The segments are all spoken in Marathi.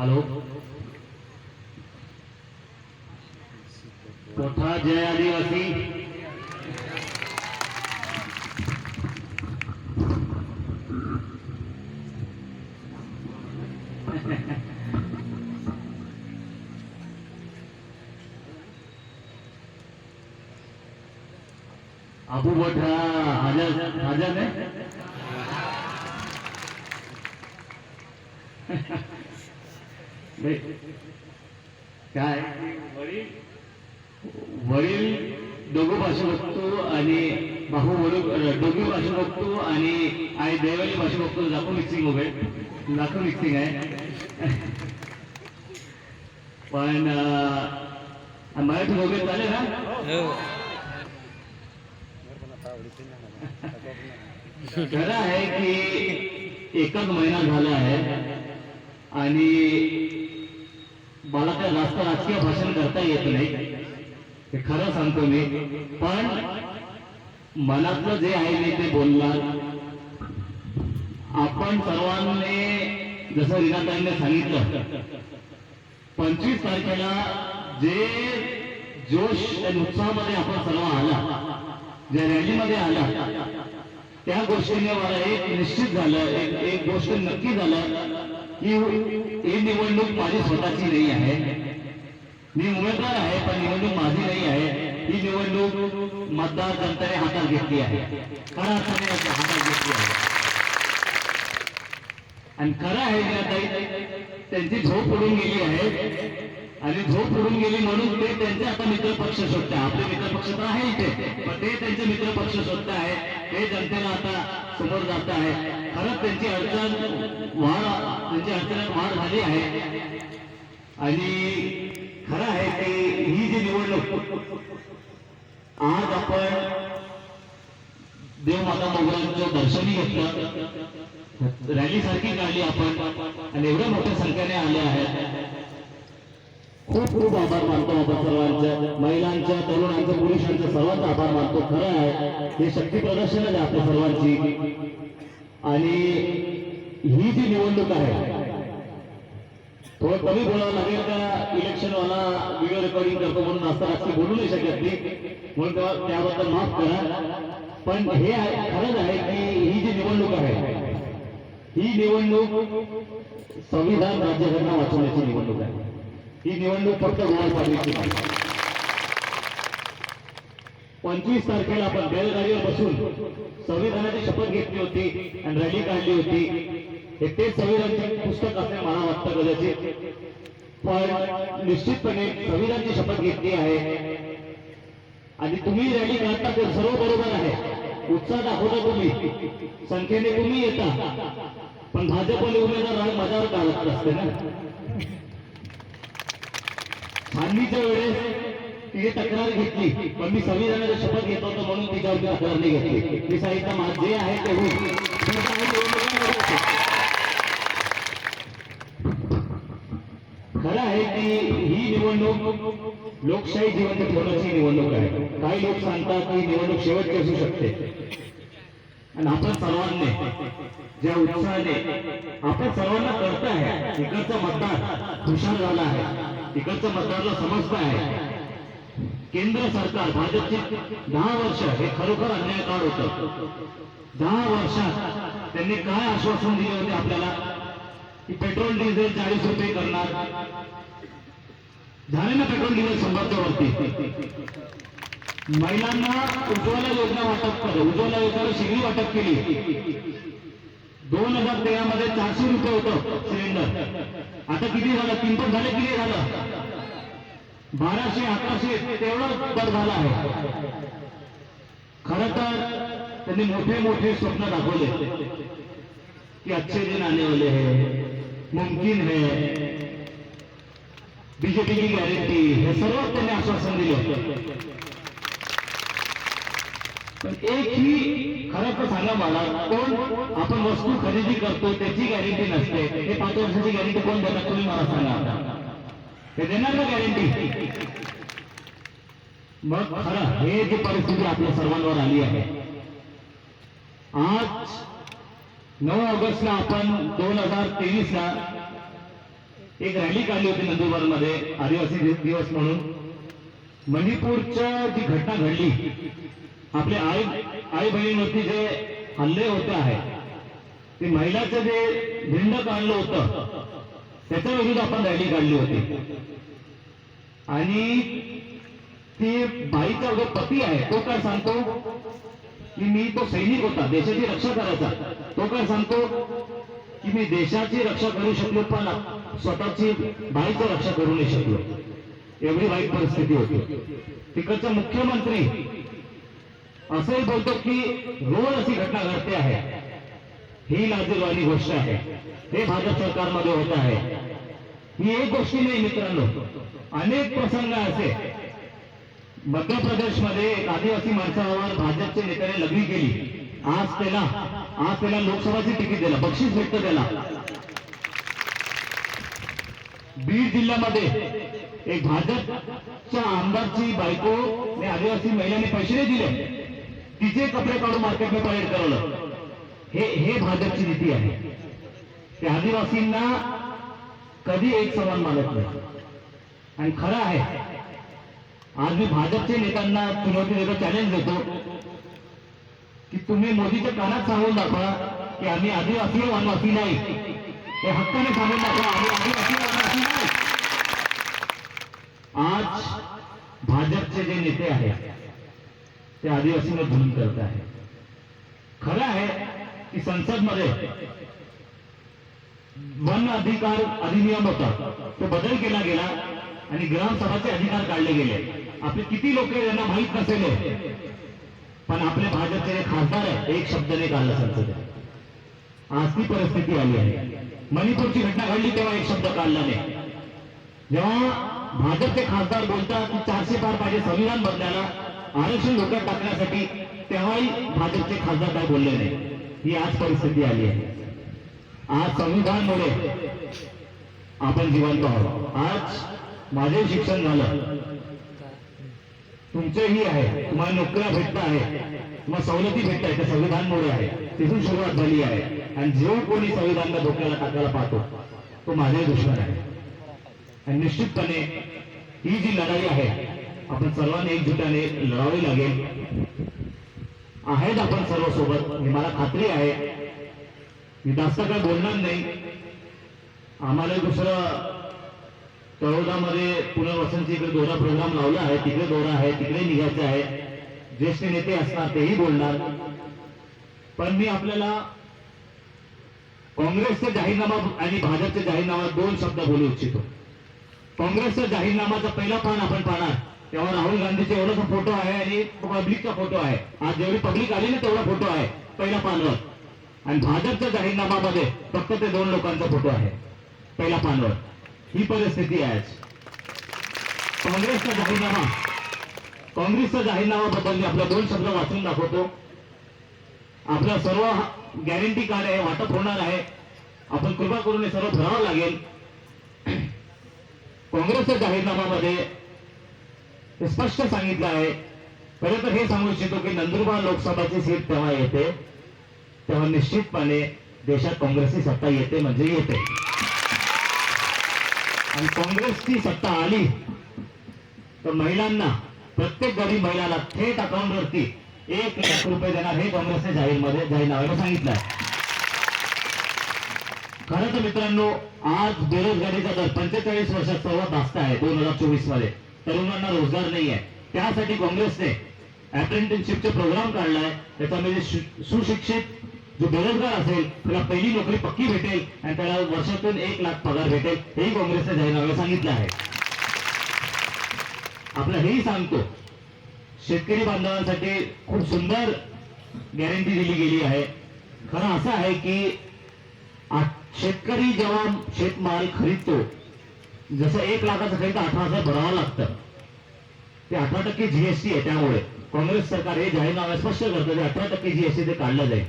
हॅलो कोठा जय आदिवासी अबू मोठा हजर हजर है नाही. काय? वडील वडील दोघं भाषा बघतो आणि भाऊ दोघी भाषा बघतो आणि आई दैवाली भाषा बघतो. दाखव मिक्सिंग वगैरे दाखव मिक्सिंग आहे. पण मराठी वगैरे चालेल ना खरं आहे की एकच महिना झाला आहे आणि राजकीय भाषण करता येत नाही. हे खरं सांगतो मी. पण मनातलं जे आहे मी ते बोलणार. आपण सर्वांनी जसं रीनाताईंनी सांगितलं पंचवीस तारखेला जे जोश आणि उत्साहामध्ये आपण सर्व आला ज्या रॅलीमध्ये आला त्या गोष्टीने मला एक निश्चित झालं एक एक गोष्ट नक्की झालं की ही निवडणूक माझी स्वतःची नाही आहे. मी उमेदवार आहे पण निवडणूक माझी नाही आहे. ही निवडणूक मतदार जनतेने हातात घेतली आहे. खऱ्या अर्थाने हातात घेतली आहे. आणि खरं आहे की आता त्यांची झोप उडून गेली आहे. आणि झोप उडून गेली म्हणून ते त्यांचे आता मित्र पक्ष शोधते आहे आपले मित्र पक्ष तर आहे इथे पण ते त्यांचे मित्र पक्ष शोधत आहे ते जनतेला आता समोर जात आहे. खरंच त्यांची अडचण वाढ त्यांची अडचणात वाढ झाली आहे. आणि खरं आहे की ही जी निवडणूक. आज आपण देवमाता मोगरांचं दर्शनही घेतलं. रॅली सारखी काढली आपण. आणि एवढ्या मोठ्या संख्येने आल्या आहेत. खूप खूप आभार मानतो आपण सर्वांच्या महिलांच्या तरुणांचं पुरुषांचं सर्वांचा आभार मानतो. खरं आहे हे शक्ती प्रदर्शन आहे आपल्या सर्वांची. आणि ही जी निवडणूक आहे थोडं कमी बोलावं लागेल का? इलेक्शन वाला व्हिडिओ रेकॉर्डिंग करतो म्हणून असं राजकीय बोलू नाही शकत नाही म्हणून त्याबद्दल माफ करा. पण हे आहे- खरंच आहे की ही जी निवडणूक आहे ही निवडणूक संविधान राज्यघटना वाचवण्याची निवडणूक आहे. ही निवडणूक फक्त गोवा पाडण्याची नाही. पंचवीस तारखेला आपण बैलगाडीवर बसून संविधानाची शपथ घेतली होती आणि रॅली काढली होती. हे तेच संविधानचे पुस्तक असणे मला वाटतं कदाचित पण निश्चितपणे संविधानची शपथ घेतली आहे. आणि तुम्ही रॅली काढता ते सर्व बरोबर आहे. उत्साह दाखवता तुम्ही. संख्येने तुम्ही येता. पण भाजपने उमेदवार राग माझ्यावर काढत असते ना? छाननीच्या वेळेस तिने तक्रार घेतली. पण मी संविधानाची शपथ घेत होतो म्हणून तिच्यावरती तक्रार नाही घेतली. मी सांगितलं माझे जे आहे ते होईल पण काही निवडणुका नाही होत. खरं आहे की ही निवडणूक लोकशाही जिवंत ठेवण्याची निवडणूक आहे. काही लोक सांगतात की निवडणूक शेवटची असू शकते. आणि आपण सर्वांनी ज्या उत्साहाने आपण सर्वांना कळत आहे इकडचं मतदार हुशार झाला आहे. इकडचं मतदारला समजत आहे. केंद्र सरकार भाजपचे दहा वर्ष हे खरोखर अन्याय काळ होतं. दहा वर्षात त्यांनी काय आश्वासन दिले होते आपल्याला? की पेट्रोल डिझेल चाळीस रुपये करणार. झाले ना पेट्रोल डिझेल शंभर वरती? महिलांना उज्ज्वला योजना वाटप कर. उज्ज्वला योजना शिगडी वाटप केली. दोन हजार तेरा मध्ये चारशे रुपये होतं सिलेंडर. आता किती झालं? तीन झालं झाले किती झालं? बाराशे अकराशे तेवढं दर झाला आहे. खर तर त्यांनी मोठे मोठे स्वप्न दाखवले. की अच्छे दिन आने वाले हैं मुमकिन है बीजेपी की गॅरंटी हे सर्व त्यांनी आश्वासन दिले पण एक ही खरं तर सांगा मला कोण आपण वस्तू खरेदी करतो त्याची गॅरंटी नसते हे पाच वर्षाची गॅरंटी कोण देतात तुम्ही मला सांगा ते देणार ना गॅरंटी मग खरं जी परिस्थिती आपल्या आज नऊ ऑगस्टला आपण दोन हजार तेवीसला एक रॅली काढली होती नंदुरबारमध्ये आदिवासी दिवस म्हणून. मणिपूरच्या जी घटना घडली आपले आई आई बहिणीवरती जे हल्ले होते आहे ते महिलाचं जे भिंड काढलं होतं त्याच्या विरुद्ध आपण रॅली काढली होती. आणि ती बाईचा जो पती आहे तो काय सांगतो? की मी तो सैनिक होता देशाची रक्षा करायचा. तो काय सांगतो की मी देशाची रक्षा करू शकलो पण स्वतःची बाईची रक्षा करू नाही शकलो. एवढी वाईट परिस्थिती होती. तिकडचा मुख्यमंत्री असंही बोलतो की रोज अशी घटना घडते आहे. ही लाजीरवाली गोष्ट आहे. हे भाजप सरकारमध्ये होत आहे. ही एक गोष्टी नाही मित्रांनो. अनेक प्रसंग असे. मध्य प्रदेशमध्ये एक आदिवासी माणसावर भाजपच्या नेत्याने लग्न केली. आज त्याला आज त्याला लोकसभाची तिकीट दिला बक्षीस भेटतं त्याला. बीड जिल्ह्यामध्ये एक भाजपच्या आमदारची बायको ने आदिवासी महिलांनी पैसे दिले. तिचे कपडे काढून मार्केटमध्ये परेड करवलं. हे हे भाजपची नीती आहे. ते आदिवासींना कधी एक समान मानत नाही. आणि खरं आहे आज मी भाजपच्या नेत्यांना चुनौती देतो चॅलेंज देतो. की तुम्ही मोदीच्या कानात सांगून दाखवा की आम्ही आदिवासी वनवासी नाही. हे हक्काने सांगून दाखवा आम्ही आदिवासी वनवासी नाही. आज भाजपचे जे नेते आहेत ते आदिवासींना धुन करत आहे खरं आहे की संसदमध्ये वन अधिकार अधिनियम होता तो बदल केला गेला आणि ग्रामसभाचे अधिकार काढले गेले. आपले किती लोक यांना माहीत नसेल पण आपले भाजपचे जे खासदार आहेत एक शब्द नाही काढला संसदेत आज ती परिस्थिती आली आहे. मणिपूरची घटना घडली तेव्हा एक शब्द काढला नाही. जेव्हा भाजपचे खासदार बोलतात की चारशे पार पाहिजे संविधान बदलायला आरक्षण धोक्यात टाकण्यासाठी तेव्हाही भाजपचे खासदार काय बोलले नाही. ही आज परिस्थिती आली आहे. आज संविधानमुळे आपण जिवंत आहोत. आज माझे शिक्षण झालं. तुमचेही आहे. तुम्हाला नोकऱ्या भेटत आहे. तुम्हाला सवलती भेटत आहे त्या संविधानमुळे आहे. तिथून सुरुवात झाली आहे. आणि जो कोणी संविधानला धोक्याला टाकायला पाहतो तो माझाही दुश्मन आहे. आणि निश्चितपणे ही जी लढाई आहे आपण सर्वांनी एकजुटाने लढावी लागेल. आहेत आपण सर्व सोबत. मला खात्री आहे. मी जास्त काय बोलणार नाही. आम्हाला दुसरं तळोदामध्ये पुनर्वसनची इकडे दोरा प्रोग्राम लावला आहे तिकडे दोरा आहे तिकडे निघायचं आहे. ज्येष्ठ नेते असणार तेही बोलणार. पण मी आपल्याला काँग्रेसचा जाहीरनामा आणि भाजपचा जाहीरनामा दोन शब्द बोलू इच्छितो. काँग्रेसचा जाहीरनामाचा पहिला पान आपण पाहणार. तेव्हा राहुल गांधीचा एवढासा फोटो आहे आणि पब्लिकचा फोटो आहे. आज जेवढी पब्लिक आली ना तेवढा फोटो आहे पहिला पानवर. आणि भाजपच्या जाहीरनामामध्ये फक्त ते दोन लोकांचा फोटो आहे पहिला पानवर. ही परिस्थिती आहे. काँग्रेसचा जाहीरनामा काँग्रेसचा जाहीरनामाबद्दल मी आपला दोन शब्द वाचून दाखवतो. आपला सर्व गॅरंटी कार्ड आहे वाटप होणार आहे. आपण कृपा करून हे सर्व भरावं लागेल. काँग्रेसच्या जाहीरनामामध्ये स्पष्ट सांगितलं आहे. खरं तर हे सांगू इच्छितो की नंदुरबार लोकसभाची सीट तेव्हा येते. तेव्हा निश्चितपणे देशात काँग्रेसची सत्ता येते म्हणजे येते. आणि काँग्रेसची सत्ता आली तर महिलांना प्रत्येक गरीब महिलाला थेट अकाउंटवरती एक लाख रुपये देणार हे काँग्रेसने जाहीरमध्ये जाहीरनाम्याला सांगितलं आहे. खरं तर मित्रांनो आज बेरोजगारीचा दर पंचेचाळीस वर्षात सर्वात जास्त आहे दोन हजार चोवीसमध्ये तरुणांना रोजगार नाही आहे. त्यासाठी काँग्रेसने अप्रेंटिसशिपचे प्रोग्राम काढलाय. त्याच्यामध्ये शु- सुशिक्षित जो बेरोजगार असेल त्याला पहिली नोकरी पक्की भेटेल आणि त्याला वर्षातून एक लाख पगार भेटेल हेही काँग्रेसने जाहीरनाम्यात सांगितलं आहे. आपलं हेही सांगतो शेतकरी बांधवांसाठी खूप सुंदर गॅरंटी दिली गेली आहे. खरं असं आहे की शेतकरी जेव्हा शेतमाल खरीदतो जसं एक लाखाचं खरेदी अठरा हजार भरावं लागतं. ते अठरा टक्के जीएसटी आहे त्यामुळे. काँग्रेस सरकार हे जाहीरनामा स्पष्ट करतं ते अठरा टक्के जीएसटी ते काढलं जाईल.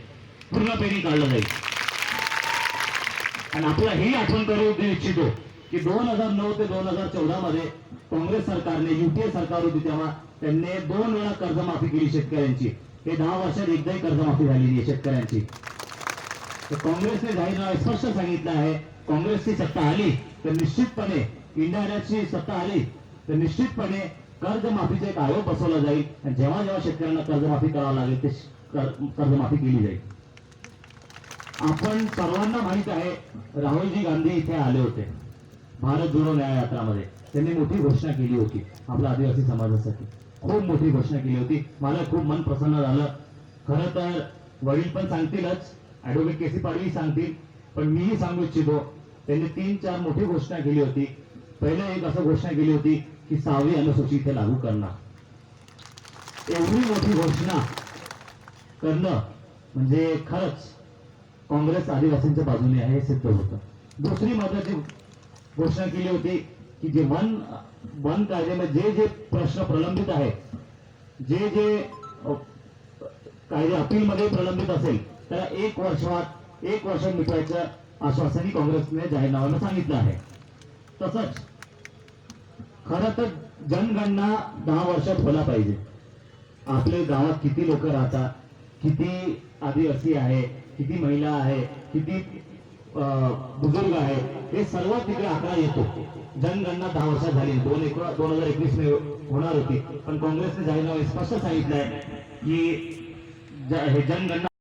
पूर्ण पेरी काढलं जाईल. आणि आपल्याला ही आठवण करू देऊ इच्छितो की दोन हजार नऊ ते दोन हजार चौदा मध्ये काँग्रेस सरकारने युपीए सरकार होती तेव्हा त्यांनी दोन वेळा कर्जमाफी केली शेतकऱ्यांची. हे दहा वर्षात एकदाही कर्जमाफी झालेली आहे शेतकऱ्यांची. तर काँग्रेसने जाहीरनामा स्पष्ट सांगितलं आहे. काँग्रेसची सत्ता आली तर निश्चितपणे इंडियाची सत्ता आली तर निश्चितपणे कर्जमाफीचा एक आयोग बसवला जाईल. आणि जेव्हा जेव्हा शेतकऱ्यांना कर्जमाफी करावं लागेल ते कर्जमाफी केली जाईल. आपण सर्वांना माहीत आहे राहुलजी गांधी इथे आले होते भारत जोडो न्याय यात्रामध्ये त्यांनी मोठी घोषणा केली होती आपल्या आदिवासी समाजासाठी. खूप मोठी घोषणा केली होती. मला खूप मन प्रसन्न झालं. खरं तर वडील पण सांगतीलच ऍडव्होकेट केसी पाडवी सांगतील पण मीही सांगू इच्छितो त्यांनी तीन चार मोठी घोषणा केली होती. पहिले एक असं घोषणा केली होती की सहावी अनुसूची इथे लागू करणार. एवढी मोठी घोषणा करणं म्हणजे खरंच काँग्रेस आदिवासींच्या बाजूने आहे हे सिद्ध होतं. दुसरी महत्वाची घोषणा केली होती की जे वन वन कायद्यामध्ये जे जे प्रश्न प्रलंबित आहेत जे जे कायदे अपीलमध्ये प्रलंबित असेल त्याला एक वर्षात एक वर्ष मिटवायचं आश्वासनही काँग्रेसने जाहीरनाम्यानं सांगितलं आहे. तसंच खरं तर जनगणना दहा वर्षात व्हायला पाहिजे. आपल्या गावात किती लोक राहतात किती आदिवासी आहे किती महिला आहे किती बुजुर्ग आहे हे सर्व तिकडे आकडा येतो. जनगणना दहा वर्षात झाली. दोन एक दोन हजार एकवीस मे होणार होती. पण काँग्रेसने जाहीरनामा स्पष्ट सांगितलंय की ज- हे जनगणना